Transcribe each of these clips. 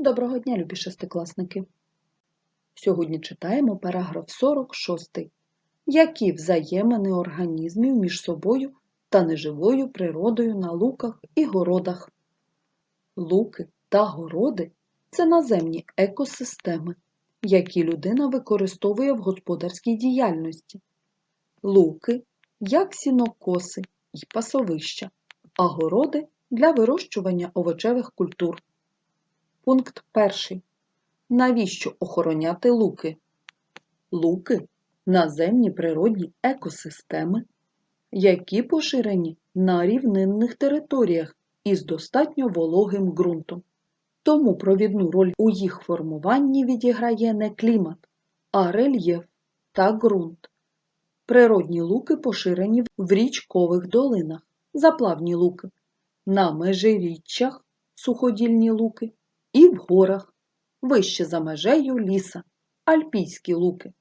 Доброго дня, любі шестикласники! Сьогодні читаємо параграф 46. Які взаємини організмів між собою та неживою природою на луках і городах? Луки та городи це наземні екосистеми, які людина використовує в господарській діяльності. Луки як сінокоси і пасовища, а городи для вирощування овочевих культур. Пункт перший. Навіщо охороняти луки? Луки наземні природні екосистеми, які поширені на рівнинних територіях із достатньо вологим ґрунтом. Тому провідну роль у їх формуванні відіграє не клімат, а рельєф та ґрунт. Природні луки поширені в річкових долинах, заплавні луки, на межиріччях суходільні луки і в горах, вище за межею ліса, альпійські луки.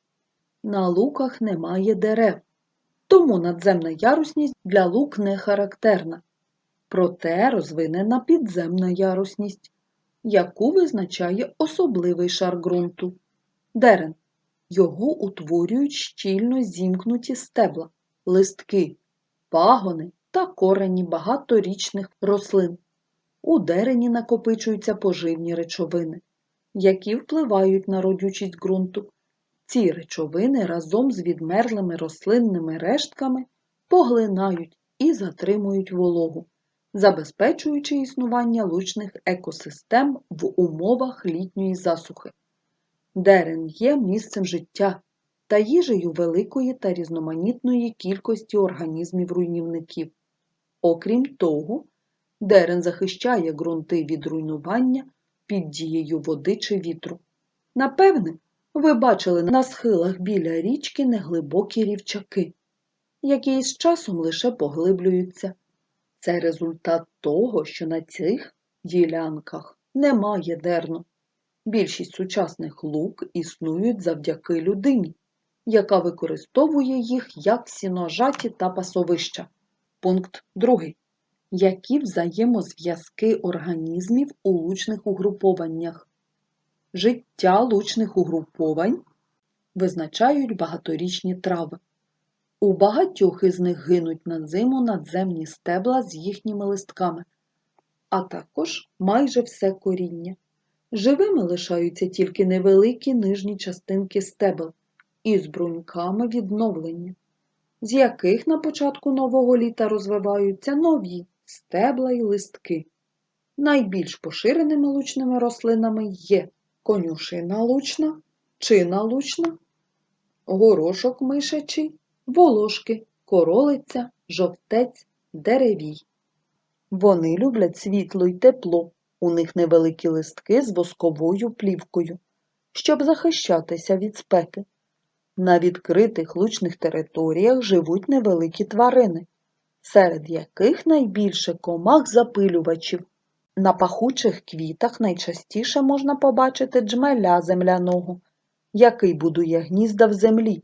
На луках немає дерев, тому надземна ярусність для лук не характерна. Проте розвинена підземна ярусність, яку визначає особливий шар ґрунту дерен. Його утворюють щільно зімкнуті стебла, листки, пагони та корені багаторічних рослин. У дерені накопичуються поживні речовини, які впливають на родючість ґрунту. Ці речовини разом з відмерлими рослинними рештками поглинають і затримують вологу, забезпечуючи існування лучних екосистем в умовах літньої засухи. Дерен є місцем життя та їжею великої та різноманітної кількості організмів-руйнівників. Окрім того, Дерен захищає ґрунти від руйнування під дією води чи вітру. Напевне, ви бачили на схилах біля річки неглибокі рівчаки, які із часом лише поглиблюються. Це результат того, що на цих ділянках немає дерну. Більшість сучасних лук існують завдяки людині, яка використовує їх як сіножаті та пасовища. Пункт 2 які взаємозв'язки організмів у лучних угрупованнях. Життя лучних угруповань визначають багаторічні трави. У багатьох із них гинуть на зиму надземні стебла з їхніми листками, а також майже все коріння. Живими лишаються тільки невеликі нижні частинки стебел із бруньками відновлення, з яких на початку нового літа розвиваються нові стебла й листки. Найбільш поширеними лучними рослинами є конюшина лучна, чина лучна, горошок мишачий, волошки, королиця, жовтець, деревій. Вони люблять світло й тепло, у них невеликі листки з восковою плівкою, щоб захищатися від спеки. На відкритих лучних територіях живуть невеликі тварини, серед яких найбільше комах запилювачів. На пахучих квітах найчастіше можна побачити джмеля земляного, який будує гнізда в землі,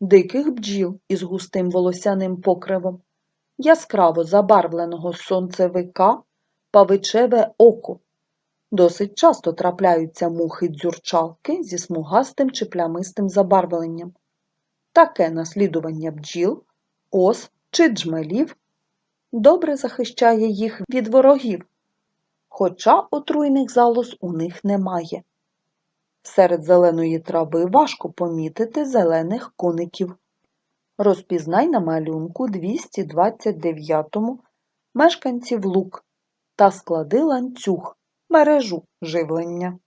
диких бджіл із густим волосяним покривом, яскраво забарвленого сонцевика, павичеве око. Досить часто трапляються мухи дзюрчалки зі смугастим чи плямистим забарвленням. Таке наслідування бджіл, ос чи джмелів добре захищає їх від ворогів, хоча отруйних залоз у них немає. Серед зеленої трави важко помітити зелених коників. Розпізнай на малюнку 229-му мешканців лук та склади ланцюг, мережу живлення.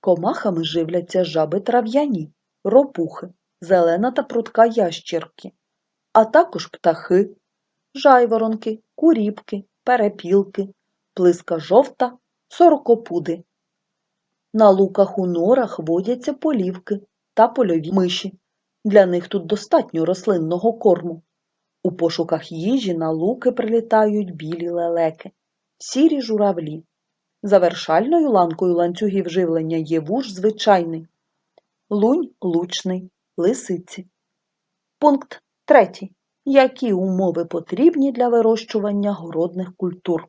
Комахами живляться жаби трав'яні, ропухи, зелена та прудка ящірки, а також птахи, жайворонки, куріпки, перепілки, плиска жовта, сорокопуди. На луках у норах водяться полівки та польові миші. Для них тут достатньо рослинного корму. У пошуках їжі на луки прилітають білі лелеки, сірі журавлі. Завершальною ланкою ланцюгів живлення є вуж звичайний, лунь лучний, лисиці. Пункт третій. Які умови потрібні для вирощування городних культур?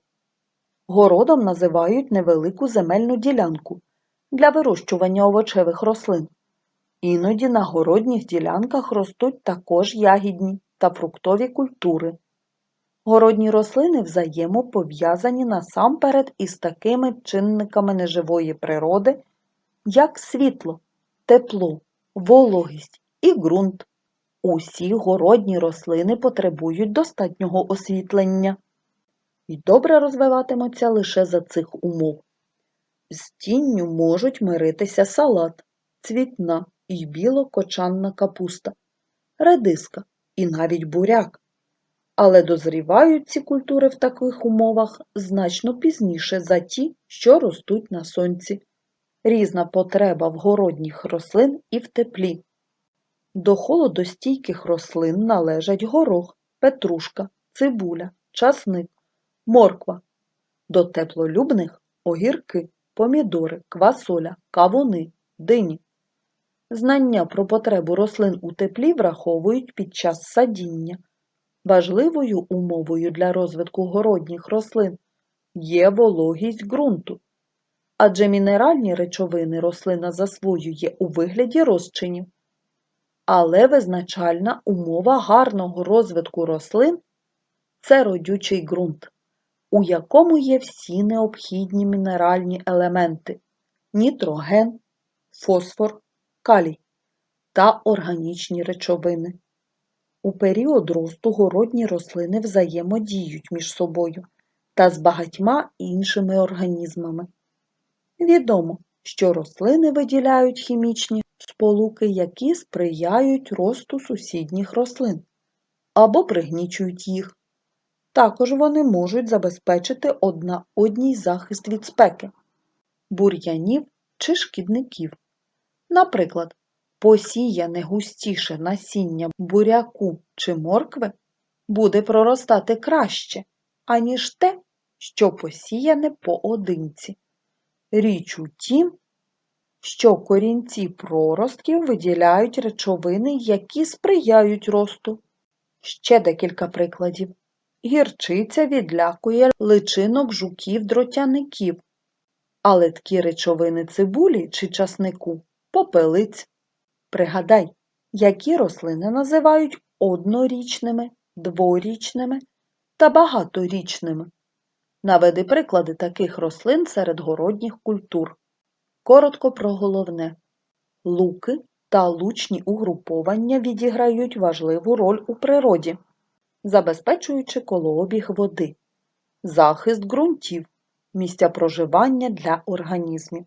Городом називають невелику земельну ділянку, для вирощування овочевих рослин. Іноді на городніх ділянках ростуть також ягідні та фруктові культури. Городні рослини взаємопов'язані насамперед із такими чинниками неживої природи, як світло, тепло, вологість і ґрунт. Усі городні рослини потребують достатнього освітлення і добре розвиватимуться лише за цих умов. З тінню можуть миритися салат, цвітна і білокочанна капуста, редиска і навіть буряк. Але дозрівають ці культури в таких умовах значно пізніше за ті, що ростуть на сонці. Різна потреба в городніх рослин і в теплі. До холодостійких рослин належать горох, петрушка, цибуля, часник, морква. До теплолюбних огірки, помідори, квасоля, кавуни, дині. Знання про потребу рослин у теплі враховують під час садіння. Важливою умовою для розвитку городніх рослин є вологість ґрунту, адже мінеральні речовини рослина засвоює у вигляді розчинів. Але визначальна умова гарного розвитку рослин це родючий ґрунт, у якому є всі необхідні мінеральні елементи нітроген, фосфор, калій та органічні речовини. У період росту городні рослини взаємодіють між собою та з багатьма іншими організмами. Відомо, що рослини виділяють хімічні сполуки, які сприяють росту сусідніх рослин або пригнічують їх. Також вони можуть забезпечити одна одній захист від спеки, бур'янів чи шкідників. Наприклад, посіяне густіше насіння буряку чи моркви буде проростати краще, аніж те, що посіяне поодинці. Річ у тім, що корінці проростків виділяють речовини, які сприяють росту. Ще декілька прикладів. Гірчиця відлякує личинок жуків-дротяників, а литкі речовини цибулі чи часнику попелиць. Пригадай, які рослини називають однорічними, дворічними та багаторічними. Наведи приклади таких рослин серед городніх культур. Коротко про головне. Луки та лучні угруповання відіграють важливу роль у природі, забезпечуючи колообіг води, захист ґрунтів, місця проживання для організмів.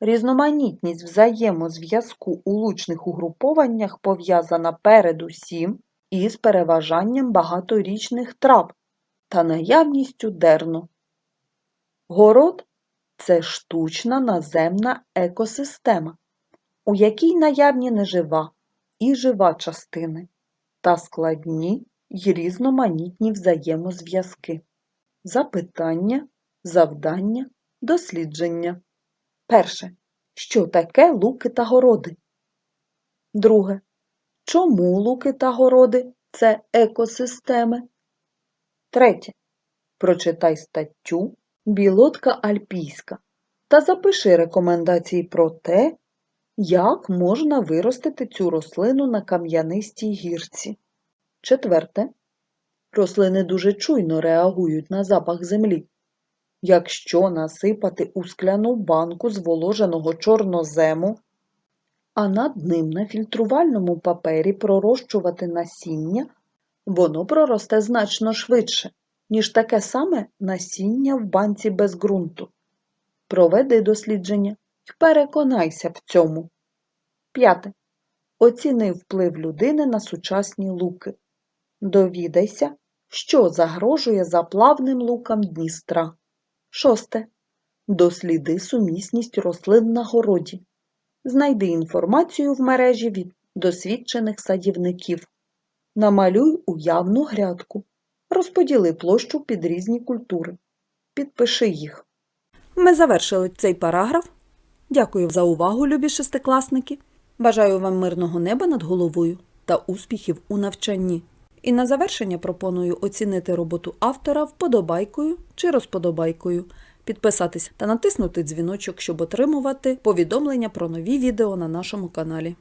Різноманітність взаємозв'язку у лучних угрупованнях пов'язана передусім із переважанням багаторічних трав та наявністю дерну. Город це штучна наземна екосистема, у якій наявні нежива і жива частини та складні й різноманітні взаємозв'язки. Запитання, завдання, дослідження. Перше. Що таке луки та городи? Друге. Чому луки та городи це екосистеми? Третє. Прочитай статтю Білотка альпійська та запиши рекомендації про те, як можна виростити цю рослину на кам'янистій гірці. Четверте. Рослини дуже чуйно реагують на запах землі. Якщо насипати у скляну банку зволоженого чорнозему, а над ним на фільтрувальному папері пророщувати насіння, воно проросте значно швидше, ніж таке саме насіння в банці без ґрунту. Проведи дослідження і переконайся в цьому. П'яте. Оціни вплив людини на сучасні луки. Довідайся, що загрожує заплавним лукам Дністра. Шосте. Досліди сумісність рослин на городі. Знайди інформацію в мережі від досвідчених садівників. Намалюй уявну грядку. Розподіли площу під різні культури. Підпиши їх. Ми завершили цей параграф. Дякую за увагу, любі шестикласники. Бажаю вам мирного неба над головою та успіхів у навчанні. І на завершення пропоную оцінити роботу автора вподобайкою чи розподобайкою. підписатись та натиснути дзвіночок, щоб отримувати повідомлення про нові відео на нашому каналі.